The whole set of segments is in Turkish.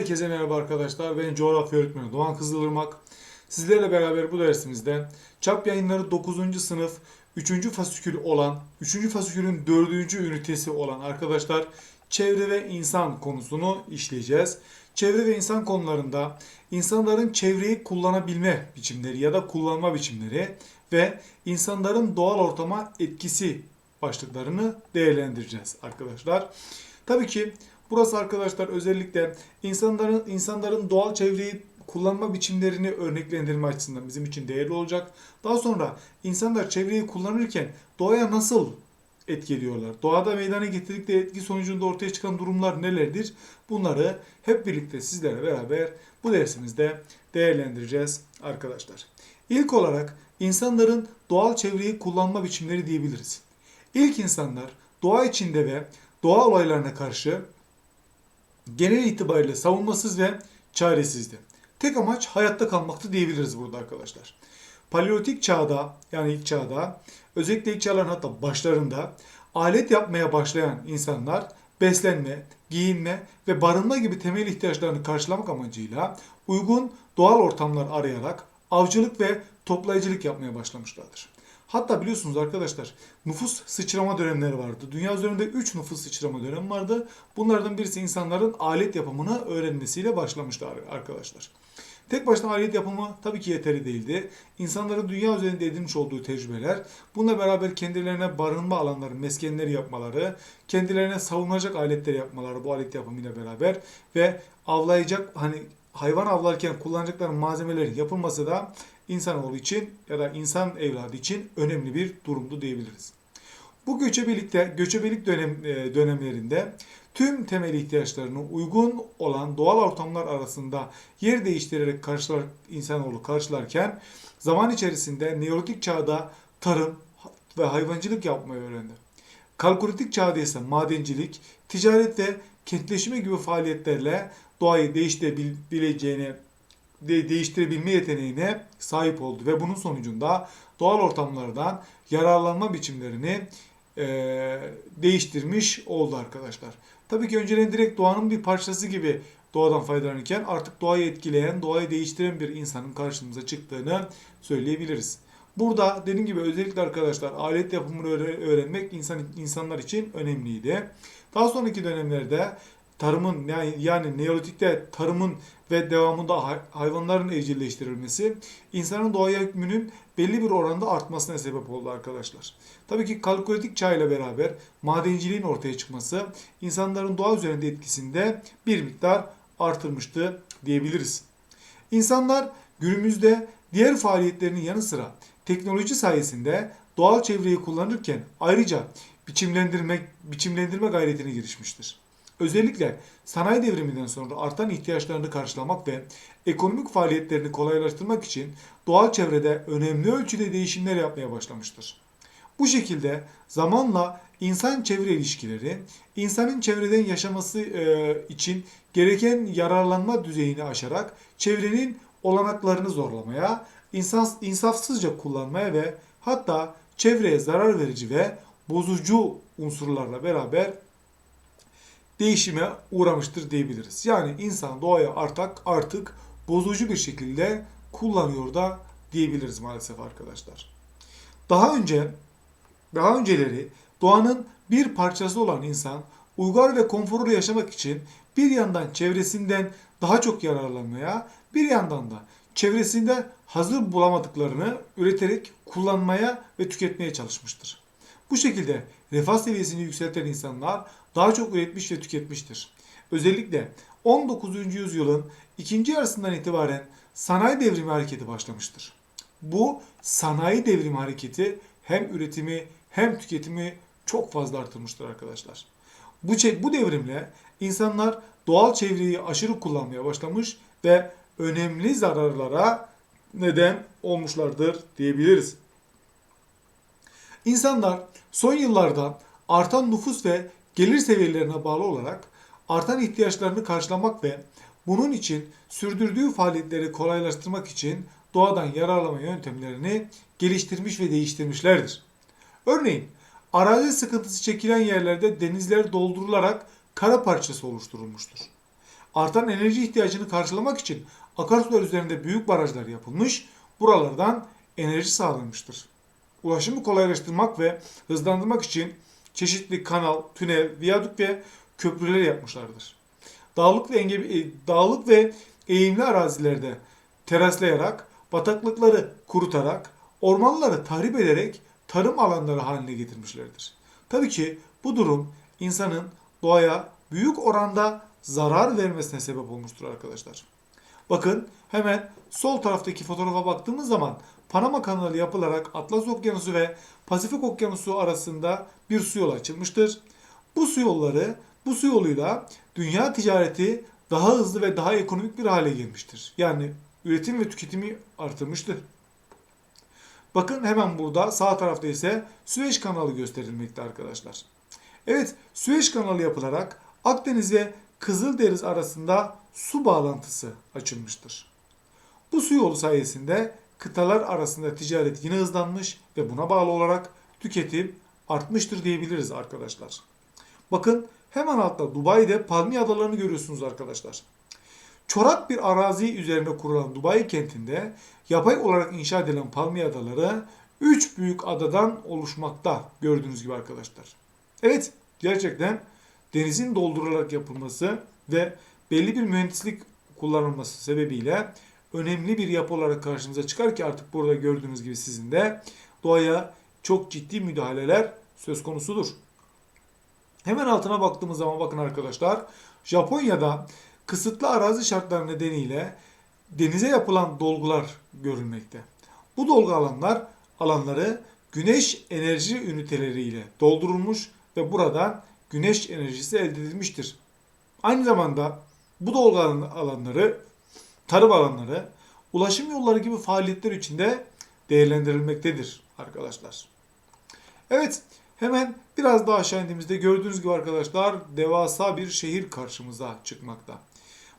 Herkese merhaba arkadaşlar. Ben coğrafya öğretmeni Doğan Kızılırmak. Sizlerle beraber bu dersimizde çap yayınları 9. sınıf 3. fasikül olan, 3. fasikülün 4. ünitesi olan arkadaşlar çevre ve insan konusunu işleyeceğiz. Çevre ve insan konularında insanların çevreyi kullanabilme biçimleri ya da kullanma biçimleri ve insanların doğal ortama etkisi başlıklarını değerlendireceğiz arkadaşlar. Tabii ki burası arkadaşlar özellikle insanların insanların doğal çevreyi kullanma biçimlerini örneklendirme açısından bizim için değerli olacak. Daha sonra insanlar çevreyi kullanırken doğaya nasıl etki ediyorlar? Doğada meydana getirdikleri etki sonucunda ortaya çıkan durumlar nelerdir? Bunları hep birlikte sizlerle beraber bu dersimizde değerlendireceğiz arkadaşlar. İlk olarak insanların doğal çevreyi kullanma biçimleri diyebiliriz. İlk insanlar doğa içinde ve doğa olaylarına karşı genel itibariyle savunmasız ve çaresizdi. Tek amaç hayatta kalmaktı diyebiliriz burada arkadaşlar. Paleolitik çağda yani ilk çağda özellikle ilk çağların hatta başlarında alet yapmaya başlayan insanlar beslenme, giyinme ve barınma gibi temel ihtiyaçlarını karşılamak amacıyla uygun doğal ortamlar arayarak avcılık ve toplayıcılık yapmaya başlamışlardır. Hatta biliyorsunuz arkadaşlar nüfus sıçrama dönemleri vardı. Dünya üzerinde 3 nüfus sıçrama dönemi vardı. Bunlardan birisi insanların alet yapımını öğrenmesiyle başlamıştı arkadaşlar. Tek başına alet yapımı tabii ki yeterli değildi. İnsanların dünya üzerinde edinmiş olduğu tecrübeler, bununla beraber kendilerine barınma alanları, meskenleri yapmaları, kendilerine savunacak aletleri yapmaları bu alet yapımıyla beraber ve avlayacak hani hayvan avlarken kullanacakları malzemelerin yapılması da insanoğlu için ya da insan evladı için önemli bir durumdu diyebiliriz. Bu göçebelikte, göçebelik dönem, e, dönemlerinde tüm temel ihtiyaçlarını uygun olan doğal ortamlar arasında yer değiştirerek karşılar, insanoğlu karşılarken zaman içerisinde Neolitik çağda tarım ve hayvancılık yapmayı öğrendi. Kalkolitik çağda ise madencilik, ticaret ve kentleşme gibi faaliyetlerle doğayı değiştirebileceğini de değiştirebilme yeteneğine sahip oldu ve bunun sonucunda doğal ortamlardan yararlanma biçimlerini e, değiştirmiş oldu arkadaşlar. Tabii ki önceden direkt doğanın bir parçası gibi doğadan faydalanırken artık doğayı etkileyen, doğayı değiştiren bir insanın karşımıza çıktığını söyleyebiliriz. Burada dediğim gibi özellikle arkadaşlar alet yapımını öğrenmek insan insanlar için önemliydi. Daha sonraki dönemlerde tarımın yani, yani Neolitik'te tarımın ve devamında hayvanların evcilleştirilmesi insanın doğaya hükmünün belli bir oranda artmasına sebep oldu arkadaşlar. Tabii ki kalkolitik çağ ile beraber madenciliğin ortaya çıkması insanların doğa üzerinde etkisinde bir miktar artırmıştı diyebiliriz. İnsanlar günümüzde diğer faaliyetlerinin yanı sıra teknoloji sayesinde doğal çevreyi kullanırken ayrıca biçimlendirme, biçimlendirme gayretine girişmiştir. Özellikle sanayi devriminden sonra artan ihtiyaçlarını karşılamak ve ekonomik faaliyetlerini kolaylaştırmak için doğal çevrede önemli ölçüde değişimler yapmaya başlamıştır. Bu şekilde zamanla insan çevre ilişkileri, insanın çevreden yaşaması e, için gereken yararlanma düzeyini aşarak çevrenin olanaklarını zorlamaya, insaf, insafsızca kullanmaya ve hatta çevreye zarar verici ve bozucu unsurlarla beraber değişime uğramıştır diyebiliriz. Yani insan doğaya artık artık bozucu bir şekilde kullanıyor da diyebiliriz maalesef arkadaşlar. Daha önce daha önceleri doğanın bir parçası olan insan uygar ve konforlu yaşamak için bir yandan çevresinden daha çok yararlanmaya, bir yandan da çevresinde hazır bulamadıklarını üreterek kullanmaya ve tüketmeye çalışmıştır. Bu şekilde refah seviyesini yükselten insanlar daha çok üretmiş ve tüketmiştir. Özellikle 19. yüzyılın ikinci yarısından itibaren sanayi devrimi hareketi başlamıştır. Bu sanayi devrimi hareketi hem üretimi hem tüketimi çok fazla artırmıştır arkadaşlar. Bu, bu devrimle insanlar doğal çevreyi aşırı kullanmaya başlamış ve önemli zararlara neden olmuşlardır diyebiliriz. İnsanlar son yıllarda artan nüfus ve gelir seviyelerine bağlı olarak artan ihtiyaçlarını karşılamak ve bunun için sürdürdüğü faaliyetleri kolaylaştırmak için doğadan yararlama yöntemlerini geliştirmiş ve değiştirmişlerdir. Örneğin arazi sıkıntısı çekilen yerlerde denizler doldurularak kara parçası oluşturulmuştur. artan enerji ihtiyacını karşılamak için akarsular üzerinde büyük barajlar yapılmış, buralardan enerji sağlanmıştır. Ulaşımı kolaylaştırmak ve hızlandırmak için çeşitli kanal, tünel, viyadük ve köprüler yapmışlardır. Dağlık ve enge- e, dağlık ve eğimli arazilerde teraslayarak, bataklıkları kurutarak, ormanları tahrip ederek tarım alanları haline getirmişlerdir. Tabii ki bu durum insanın doğaya büyük oranda zarar vermesine sebep olmuştur arkadaşlar. Bakın hemen sol taraftaki fotoğrafa baktığımız zaman Panama kanalı yapılarak Atlas Okyanusu ve Pasifik Okyanusu arasında bir su yolu açılmıştır. Bu su yolları, bu su yoluyla dünya ticareti daha hızlı ve daha ekonomik bir hale gelmiştir. Yani üretim ve tüketimi artırmıştır. Bakın hemen burada sağ tarafta ise Süveyş kanalı gösterilmekte arkadaşlar. Evet Süveyş kanalı yapılarak Akdeniz ve Kızıldeniz arasında su bağlantısı açılmıştır. Bu su yolu sayesinde kıtalar arasında ticaret yine hızlanmış ve buna bağlı olarak tüketim artmıştır diyebiliriz arkadaşlar. Bakın hemen altta Dubai'de Palmiye Adalarını görüyorsunuz arkadaşlar. Çorak bir arazi üzerine kurulan Dubai kentinde yapay olarak inşa edilen Palmiye Adaları 3 büyük adadan oluşmakta gördüğünüz gibi arkadaşlar. Evet gerçekten denizin doldurularak yapılması ve belli bir mühendislik kullanılması sebebiyle önemli bir yapı olarak karşımıza çıkar ki artık burada gördüğünüz gibi sizin de doğaya çok ciddi müdahaleler söz konusudur. Hemen altına baktığımız zaman bakın arkadaşlar Japonya'da kısıtlı arazi şartları nedeniyle denize yapılan dolgular görülmekte. Bu dolgu alanlar alanları güneş enerji üniteleriyle doldurulmuş ve buradan güneş enerjisi elde edilmiştir. Aynı zamanda bu dolgu alanları, tarım alanları, ulaşım yolları gibi faaliyetler içinde değerlendirilmektedir arkadaşlar. Evet, hemen biraz daha aşağı indiğimizde gördüğünüz gibi arkadaşlar devasa bir şehir karşımıza çıkmakta.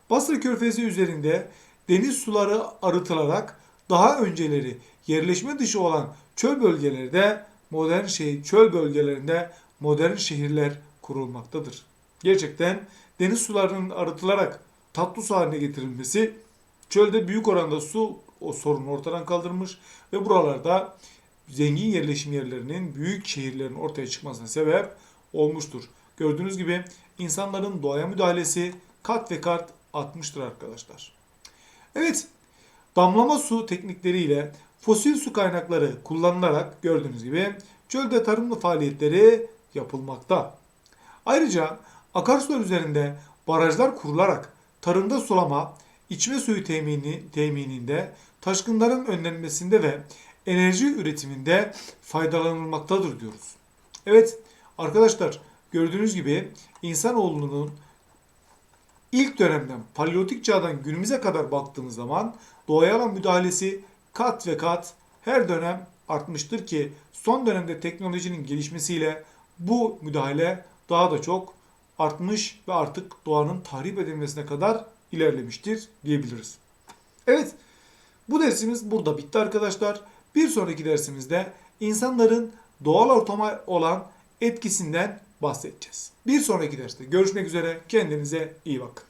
Basra Körfezi üzerinde deniz suları arıtılarak daha önceleri yerleşme dışı olan çöl bölgelerde modern şehir, çöl bölgelerinde modern şehirler kurulmaktadır. Gerçekten deniz sularının arıtılarak tatlı su haline getirilmesi çölde büyük oranda su o sorunu ortadan kaldırmış ve buralarda zengin yerleşim yerlerinin büyük şehirlerin ortaya çıkmasına sebep olmuştur. Gördüğünüz gibi insanların doğaya müdahalesi kat ve kat artmıştır arkadaşlar. Evet, damlama su teknikleriyle fosil su kaynakları kullanılarak gördüğünüz gibi çölde tarımlı faaliyetleri yapılmakta. Ayrıca akarsular üzerinde barajlar kurularak tarımda sulama, içme suyu temini, temininde, taşkınların önlenmesinde ve enerji üretiminde faydalanılmaktadır diyoruz. Evet arkadaşlar gördüğünüz gibi insanoğlunun ilk dönemden paleolitik çağdan günümüze kadar baktığımız zaman doğaya olan müdahalesi kat ve kat her dönem artmıştır ki son dönemde teknolojinin gelişmesiyle bu müdahale daha da çok artmış ve artık doğanın tahrip edilmesine kadar ilerlemiştir diyebiliriz. Evet bu dersimiz burada bitti arkadaşlar. Bir sonraki dersimizde insanların doğal ortama olan etkisinden bahsedeceğiz. Bir sonraki derste görüşmek üzere. Kendinize iyi bakın.